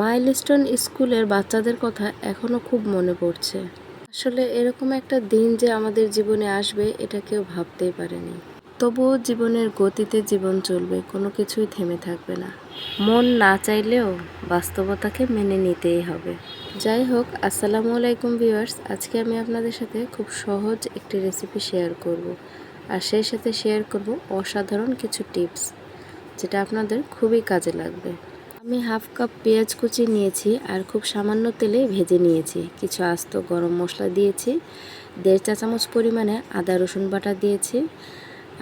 Milestone স্কুলের বাচ্চাদের কথা এখনও খুব মনে পড়ছে। আসলে এরকম একটা দিন যে আমাদের জীবনে আসবে, এটা কেউ ভাবতেই পারেনি। তবুও জীবনের গতিতে জীবন চলবে, কোনো কিছুই থেমে থাকবে না। মন না চাইলেও বাস্তবতাকে মেনে নিতেই হবে। যাই হোক, আসসালামু আলাইকুম ভিউয়ার্স, আজকে আমি আপনাদের সাথে খুব সহজ একটি রেসিপি শেয়ার করব। আর সেই সাথে শেয়ার করব অসাধারণ কিছু টিপস, যেটা আপনাদের খুবই কাজে লাগবে। আমি হাফ কাপ পেঁয়াজ কুচি নিয়েছি আর খুব সামান্য তেলে ভেজে নিয়েছি। কিছু আস্ত গরম মশলা দিয়েছি, দেড় চা চামচ পরিমাণে আদা, রসুন বাটা দিয়েছি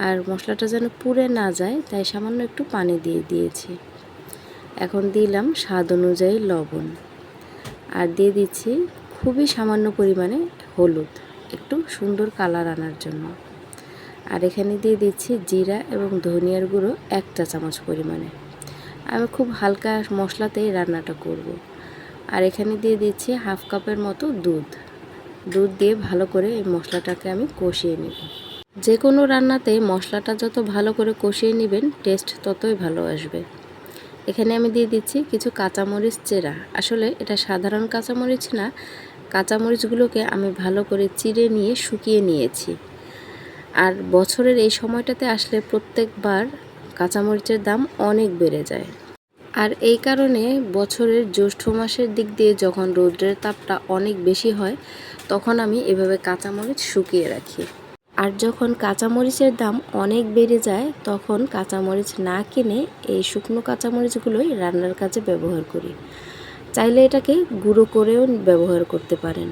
আর মশলাটা যেন পুড়ে না যায়, তাই সামান্য একটু পানি দিয়ে দিয়েছি। এখন দিলাম স্বাদ অনুযায়ী লবণ আর দিয়ে দিচ্ছি খুবই সামান্য পরিমাণে হলুদ, একটু সুন্দর কালার আনার জন্য। আর এখানে দিয়ে দিচ্ছি জিরা এবং ধনিয়ার গুঁড়ো এক চা চামচ পরিমাণে। আমি খুব হালকা মশলাতেই রান্নাটা করব। আর এখানে দিয়ে দিচ্ছি হাফ কাপের মতো দুধ। দুধ দিয়ে ভালো করে এই মশলাটাকে আমি কষিয়ে নেব। যে কোনো রান্নাতে মশলাটা যত ভালো করে কষিয়ে নেবেন, টেস্ট ততই ভালো আসবে। এখানে আমি দিয়ে দিচ্ছি কিছু কাঁচামরিচ চেরা। আসলে এটা সাধারণ কাঁচামরিচ না। কাঁচামরিচগুলোকে আমি ভালো করে চিড়ে নিয়ে শুকিয়ে নিয়েছি। আর বছরের এই সময়টাতে আসলে প্রত্যেকবার কাঁচামরিচের দাম অনেক বেড়ে যায়। আর এই কারণে বছরের জ্যৈষ্ঠ মাসের দিক দিয়ে যখন রৌদ্রের তাপটা অনেক বেশি হয়, তখন আমি এভাবে কাঁচামরিচ শুকিয়ে রাখি। আর যখন কাঁচামরিচের দাম অনেক বেড়ে যায়, তখন কাঁচামরিচ না কিনে এই শুকনো কাঁচামরিচগুলোই রান্নার কাজে ব্যবহার করি। চাইলে এটাকে গুঁড়ো করেও ব্যবহার করতে পারেন।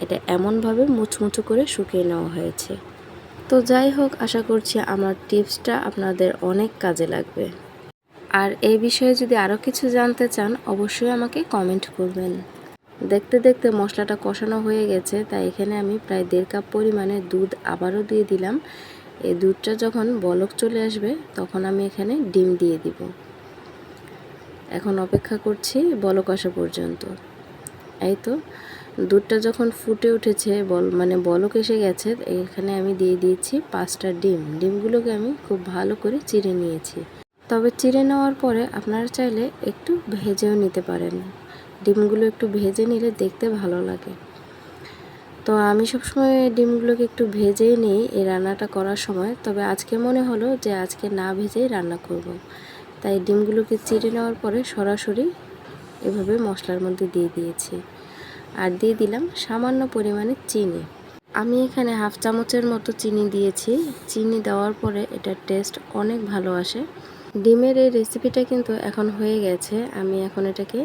এটা এমনভাবে মুচমুচো করে শুকিয়ে নেওয়া হয়েছে। তো যাই হোক, আশা করছি আমার টিপসটা আপনাদের অনেক কাজে লাগবে। আর এই বিষয়ে যদি আরও কিছু জানতে চান, অবশ্যই আমাকে কমেন্ট করবেন। দেখতে দেখতে মশলাটা কষানো হয়ে গেছে, তাই এখানে আমি প্রায় দেড় কাপ পরিমাণে দুধ আবারও দিয়ে দিলাম। এই দুধটা যখন বলক চলে আসবে, তখন আমি এখানে ডিম দিয়ে দিব। এখন অপেক্ষা করছি বলক আসা পর্যন্ত। এই তো দুধটা যখন ফুটে উঠেছে, বল মানে বলক এসে গেছে, এখানে আমি দিয়ে দিয়েছি পাঁচটা ডিম। ডিমগুলোকে আমি খুব ভালো করে চিড়ে নিয়েছি। তবে চিড়ে নেওয়ার পরে আপনারা চাইলে একটু ভেজেও নিতে পারেন। ডিমগুলো একটু ভেজে নিলে দেখতে ভালো লাগে। তো আমি সবসময় ডিমগুলোকে একটু ভেজেই নিই এই রান্নাটা করার সময়। তবে আজকে মনে হলো যে আজকে না ভেজেই রান্না করব। তাই ডিমগুলোকে চিড়ে নেওয়ার পরে সরাসরি এভাবে মশলার মধ্যে দিয়ে দিয়েছি। আর দিয়ে দিলাম সামান্য পরিমাণে চিনি। আমি এখানে হাফ চামচের মতো চিনি দিয়েছি। চিনি দেওয়ার পরে এটার টেস্ট অনেক ভালো আসে। ডিমের এই রেসিপিটা কিন্তু এখন হয়ে গেছে। আমি এখন এটাকে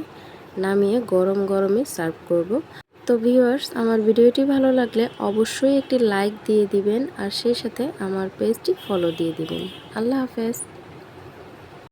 নামিয়ে গরম গরমে সার্ভ করব। তো ভিউয়ার্স, আমার ভিডিওটি ভালো লাগলে অবশ্যই একটি লাইক দিয়ে দিবেন আর সেই সাথে আমার পেজটি ফলো দিয়ে দিবেন। আল্লাহ হাফেজ।